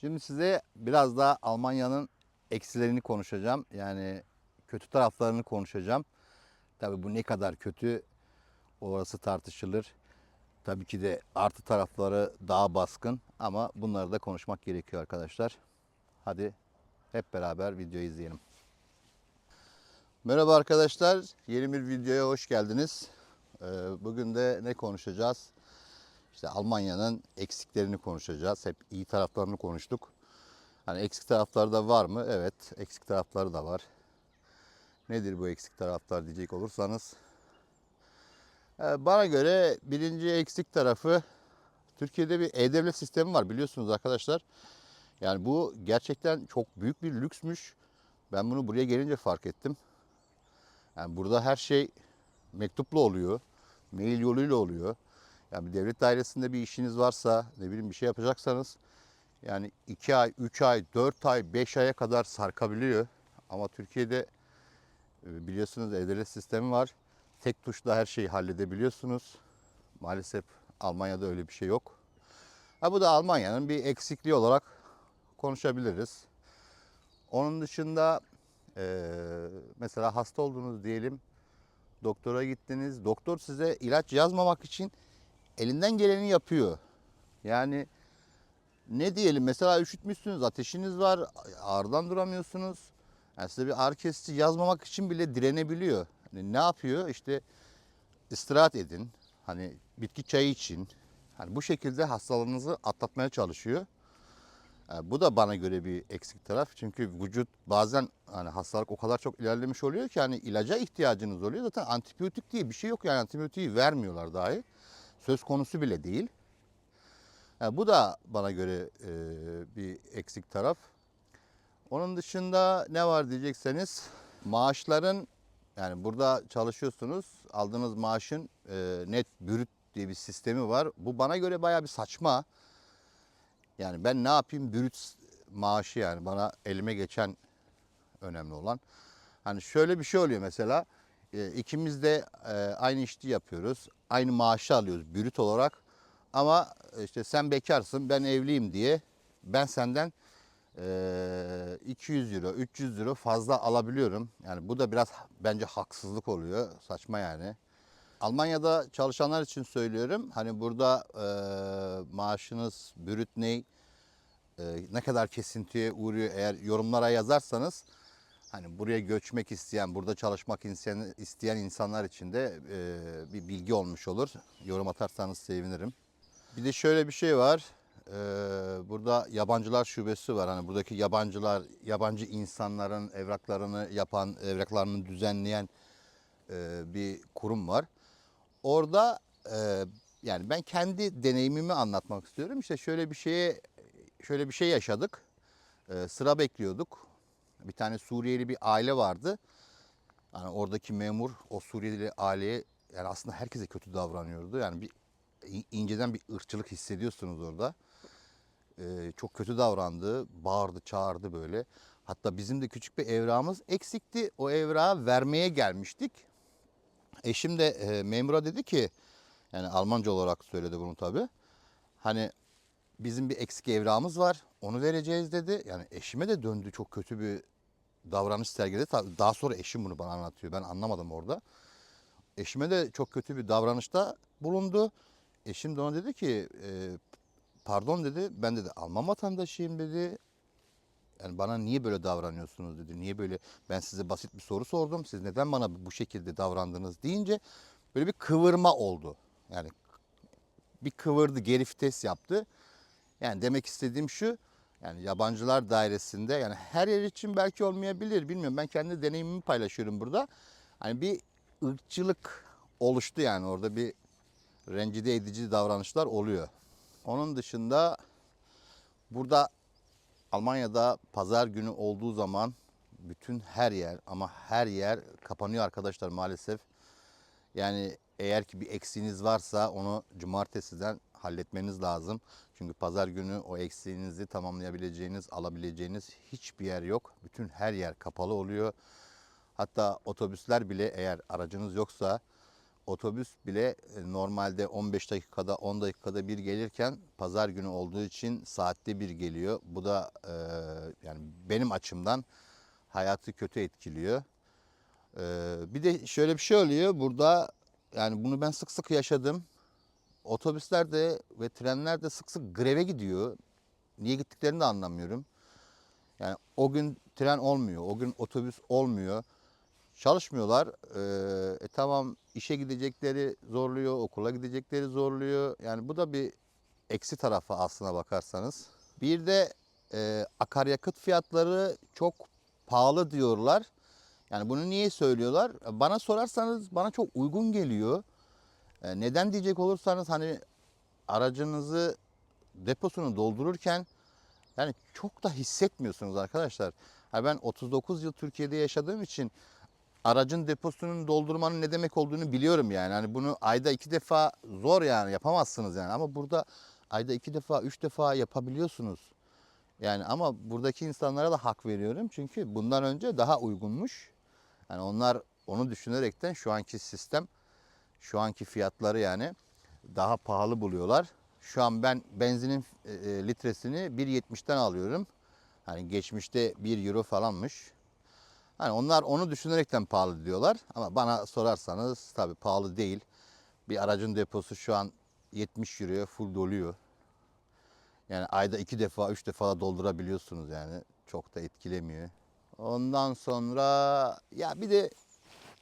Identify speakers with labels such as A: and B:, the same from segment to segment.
A: Şimdi size biraz daha Almanya'nın eksilerini konuşacağım. Yani kötü taraflarını konuşacağım. Tabii bu ne kadar kötü orası tartışılır. Tabii ki de artı tarafları daha baskın ama bunları da konuşmak gerekiyor arkadaşlar. Hadi hep beraber videoyu izleyelim. Merhaba arkadaşlar. Yeni bir videoya hoş geldiniz. Ee, Bugün de ne konuşacağız? İşte Almanya'nın eksiklerini konuşacağız. Hep iyi taraflarını konuştuk. Hani eksik tarafları da var mı? Evet, eksik tarafları da var. Nedir bu eksik taraflar diyecek olursanız? Ee, Bana göre birinci eksik tarafı Türkiye'de bir e-devlet sistemi var biliyorsunuz arkadaşlar. Yani bu gerçekten çok büyük bir lüksmüş. Ben bunu buraya gelince fark ettim. Yani burada her şey mektupla oluyor. Mail yoluyla oluyor. Yani devlet dairesinde bir işiniz varsa, ne bileyim bir şey yapacaksanız yani 2 ay, 3 ay, 4 ay, 5 aya kadar sarkabiliyor. Ama Türkiye'de e, biliyorsunuz e-devlet sistemi var. Tek tuşla her şeyi halledebiliyorsunuz. Maalesef Almanya'da öyle bir şey yok. Ha, bu da Almanya'nın bir eksikliği olarak konuşabiliriz. Onun dışında e, mesela hasta oldunuz diyelim. Doktora gittiniz. Doktor size ilaç yazmamak için elinden geleni yapıyor. Yani ne diyelim mesela üşütmüşsünüz, ateşiniz var, ağrıdan duramıyorsunuz. Yani size bir ağrı kesici yazmamak için bile direnebiliyor. Hani ne yapıyor? İşte istirahat edin. Hani bitki çayı için. Hani bu şekilde hastalığınızı atlatmaya çalışıyor. Yani bu da bana göre bir eksik taraf. Çünkü vücut bazen hani hastalık o kadar çok ilerlemiş oluyor ki hani ilaca ihtiyacınız oluyor. Zaten antibiyotik diye bir şey yok yani antibiyotiği vermiyorlar dahi. Söz konusu bile değil. Yani bu da bana göre e, bir eksik taraf. Onun dışında ne var diyecekseniz maaşların yani burada çalışıyorsunuz aldığınız maaşın e, net bürüt diye bir sistemi var. Bu bana göre baya bir saçma. Yani ben ne yapayım bürüt maaşı yani bana elime geçen önemli olan. Hani şöyle bir şey oluyor mesela e, ikimiz de e, aynı işi yapıyoruz. Aynı maaşı alıyoruz bürüt olarak. Ama işte sen bekarsın ben evliyim diye ben senden e, 200 euro 300 euro fazla alabiliyorum. Yani bu da biraz bence haksızlık oluyor. Saçma yani. Almanya'da çalışanlar için söylüyorum. Hani burada e, maaşınız bürüt ne, e, ne kadar kesintiye uğruyor eğer yorumlara yazarsanız hani buraya göçmek isteyen, burada çalışmak isteyen, isteyen insanlar için de e, bir bilgi olmuş olur. Yorum atarsanız sevinirim. Bir de şöyle bir şey var. E, burada yabancılar şubesi var. Hani buradaki yabancılar, yabancı insanların evraklarını yapan, evraklarını düzenleyen e, bir kurum var. Orada e, yani ben kendi deneyimimi anlatmak istiyorum. İşte şöyle bir şeye şöyle bir şey yaşadık. E, sıra bekliyorduk. Bir tane Suriyeli bir aile vardı. Yani oradaki memur o Suriyeli aileye yani aslında herkese kötü davranıyordu. Yani bir in- inceden bir ırkçılık hissediyorsunuz orada. E, çok kötü davrandı, bağırdı, çağırdı böyle. Hatta bizim de küçük bir evrağımız eksikti. O evrağı vermeye gelmiştik. Eşim de e, memura dedi ki yani Almanca olarak söyledi bunu tabi. Hani bizim bir eksik evrağımız var. Onu vereceğiz dedi. Yani eşime de döndü çok kötü bir davranış sergiledi. Daha sonra eşim bunu bana anlatıyor. Ben anlamadım orada. Eşime de çok kötü bir davranışta bulundu. Eşim de ona dedi ki e, pardon dedi. Ben dedi Alman vatandaşıyım dedi. Yani bana niye böyle davranıyorsunuz dedi. Niye böyle ben size basit bir soru sordum. Siz neden bana bu şekilde davrandınız deyince böyle bir kıvırma oldu. Yani bir kıvırdı, geri vites yaptı. Yani demek istediğim şu. Yani yabancılar dairesinde yani her yer için belki olmayabilir bilmiyorum. Ben kendi deneyimimi paylaşıyorum burada. Hani bir ırkçılık oluştu yani orada bir rencide edici davranışlar oluyor. Onun dışında burada Almanya'da pazar günü olduğu zaman bütün her yer ama her yer kapanıyor arkadaşlar maalesef. Yani eğer ki bir eksiğiniz varsa onu cumartesiden halletmeniz lazım. Çünkü pazar günü o eksiğinizi tamamlayabileceğiniz, alabileceğiniz hiçbir yer yok. Bütün her yer kapalı oluyor. Hatta otobüsler bile eğer aracınız yoksa otobüs bile e, normalde 15 dakikada 10 dakikada bir gelirken pazar günü olduğu için saatte bir geliyor. Bu da e, yani benim açımdan hayatı kötü etkiliyor. E, bir de şöyle bir şey oluyor burada yani bunu ben sık sık yaşadım. Otobüsler de ve trenler de sık sık greve gidiyor. Niye gittiklerini de anlamıyorum. Yani o gün tren olmuyor, o gün otobüs olmuyor. Çalışmıyorlar. Ee, e, tamam işe gidecekleri zorluyor, okula gidecekleri zorluyor. Yani bu da bir eksi tarafı aslına bakarsanız. Bir de e, akaryakıt fiyatları çok pahalı diyorlar. Yani bunu niye söylüyorlar? Bana sorarsanız bana çok uygun geliyor. E, neden diyecek olursanız hani aracınızı deposunu doldururken yani çok da hissetmiyorsunuz arkadaşlar. Ha ben 39 yıl Türkiye'de yaşadığım için aracın deposunun doldurmanın ne demek olduğunu biliyorum yani. Hani bunu ayda iki defa zor yani yapamazsınız yani. Ama burada ayda iki defa, üç defa yapabiliyorsunuz. Yani ama buradaki insanlara da hak veriyorum. Çünkü bundan önce daha uygunmuş. Yani onlar onu düşünerekten şu anki sistem, şu anki fiyatları yani daha pahalı buluyorlar. Şu an ben benzinin e, e, litresini 1.70'ten alıyorum. Hani geçmişte 1 euro falanmış. Hani onlar onu düşünerekten pahalı diyorlar. Ama bana sorarsanız tabii pahalı değil. Bir aracın deposu şu an 70 euroya full doluyor. Yani ayda iki defa, üç defa doldurabiliyorsunuz yani. Çok da etkilemiyor. Ondan sonra ya bir de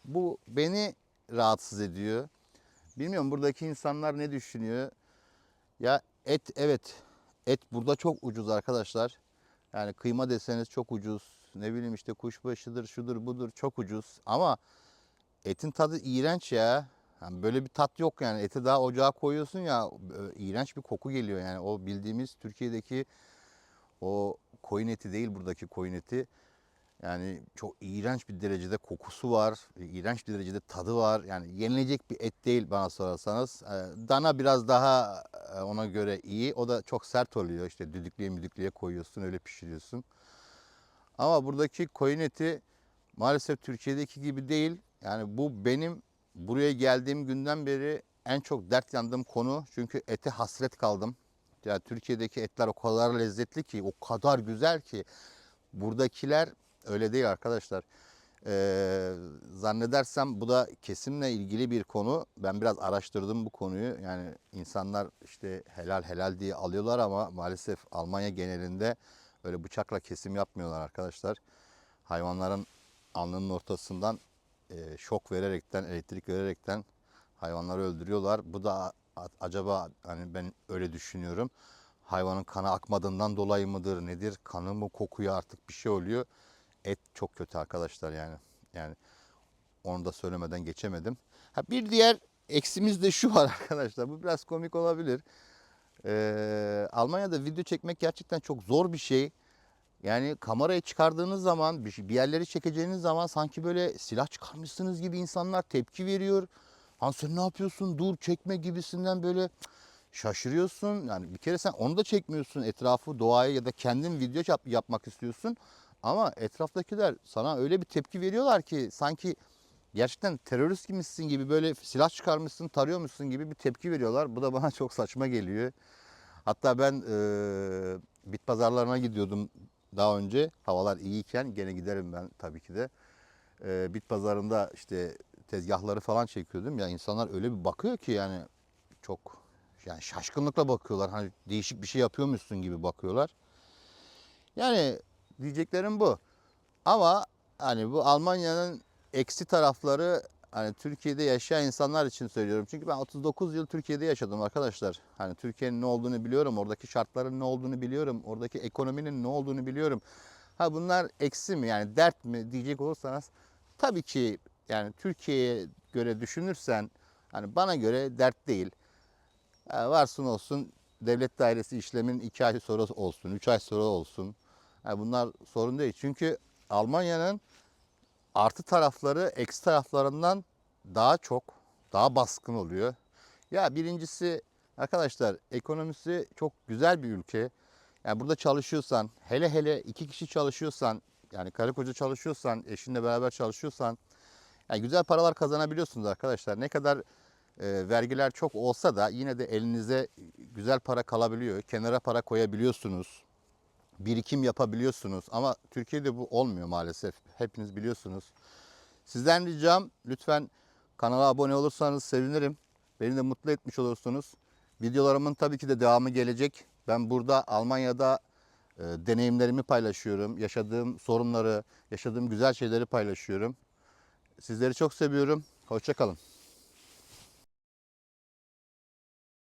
A: bu beni rahatsız ediyor. Bilmiyorum buradaki insanlar ne düşünüyor. Ya et evet et burada çok ucuz arkadaşlar. Yani kıyma deseniz çok ucuz. Ne bileyim işte kuşbaşıdır şudur budur çok ucuz. Ama etin tadı iğrenç ya. Yani böyle bir tat yok yani. Eti daha ocağa koyuyorsun ya ö- iğrenç bir koku geliyor yani. O bildiğimiz Türkiye'deki o koyun eti değil buradaki koyun eti. Yani çok iğrenç bir derecede kokusu var. iğrenç bir derecede tadı var. Yani yenilecek bir et değil bana sorarsanız. Ee, Dana biraz daha e, ona göre iyi. O da çok sert oluyor. İşte düdüklüye müdüklüye koyuyorsun öyle pişiriyorsun. Ama buradaki koyun eti maalesef Türkiye'deki gibi değil. Yani bu benim buraya geldiğim günden beri en çok dert yandığım konu. Çünkü ete hasret kaldım. Ya Türkiye'deki etler o kadar lezzetli ki, o kadar güzel ki. Buradakiler öyle değil arkadaşlar. Ee, zannedersem bu da kesimle ilgili bir konu. Ben biraz araştırdım bu konuyu. Yani insanlar işte helal helal diye alıyorlar ama maalesef Almanya genelinde öyle bıçakla kesim yapmıyorlar arkadaşlar. Hayvanların alnının ortasından e, şok vererekten, elektrik vererekten hayvanları öldürüyorlar. Bu da acaba hani ben öyle düşünüyorum. Hayvanın kanı akmadığından dolayı mıdır nedir? Kanı mı kokuyor artık bir şey oluyor. Et çok kötü arkadaşlar yani. Yani onu da söylemeden geçemedim. Ha bir diğer eksimiz de şu var arkadaşlar. Bu biraz komik olabilir. Ee, Almanya'da video çekmek gerçekten çok zor bir şey. Yani kamerayı çıkardığınız zaman, bir şey- yerleri çekeceğiniz zaman sanki böyle silah çıkarmışsınız gibi insanlar tepki veriyor. Han sen ne yapıyorsun? Dur çekme gibisinden böyle şaşırıyorsun. Yani bir kere sen onu da çekmiyorsun. Etrafı, doğayı ya da kendin video yap- yapmak istiyorsun. Ama etraftakiler sana öyle bir tepki veriyorlar ki sanki gerçekten terörist gibisin gibi böyle silah çıkarmışsın, tarıyormuşsun gibi bir tepki veriyorlar. Bu da bana çok saçma geliyor. Hatta ben eee bit pazarlarına gidiyordum daha önce. Havalar iyiyken gene giderim ben tabii ki de. Eee bit pazarında işte tezgahları falan çekiyordum. Ya insanlar öyle bir bakıyor ki yani çok yani şaşkınlıkla bakıyorlar. Hani değişik bir şey yapıyormuşsun gibi bakıyorlar. Yani diyeceklerim bu. Ama hani bu Almanya'nın eksi tarafları hani Türkiye'de yaşayan insanlar için söylüyorum. Çünkü ben 39 yıl Türkiye'de yaşadım arkadaşlar. Hani Türkiye'nin ne olduğunu biliyorum. Oradaki şartların ne olduğunu biliyorum. Oradaki ekonominin ne olduğunu biliyorum. Ha bunlar eksi mi yani dert mi diyecek olursanız tabii ki yani Türkiye'ye göre düşünürsen hani bana göre dert değil. Ha, varsın olsun devlet dairesi işlemin 2 ay sonra olsun, 3 ay sonra olsun. Ha, bunlar sorun değil. Çünkü Almanya'nın artı tarafları eksi taraflarından daha çok, daha baskın oluyor. Ya birincisi arkadaşlar ekonomisi çok güzel bir ülke. Yani burada çalışıyorsan, hele hele iki kişi çalışıyorsan, yani karı koca çalışıyorsan, eşinle beraber çalışıyorsan, Yani güzel paralar kazanabiliyorsunuz arkadaşlar. Ne kadar e, vergiler çok olsa da yine de elinize güzel para kalabiliyor. Kenara para koyabiliyorsunuz. Birikim yapabiliyorsunuz. Ama Türkiye'de bu olmuyor maalesef. Hepiniz biliyorsunuz. Sizden ricam lütfen kanala abone olursanız sevinirim. Beni de mutlu etmiş olursunuz. Videolarımın tabii ki de devamı gelecek. Ben burada Almanya'da e, deneyimlerimi paylaşıyorum. Yaşadığım sorunları, yaşadığım güzel şeyleri paylaşıyorum. Sizleri çok seviyorum. Hoşçakalın.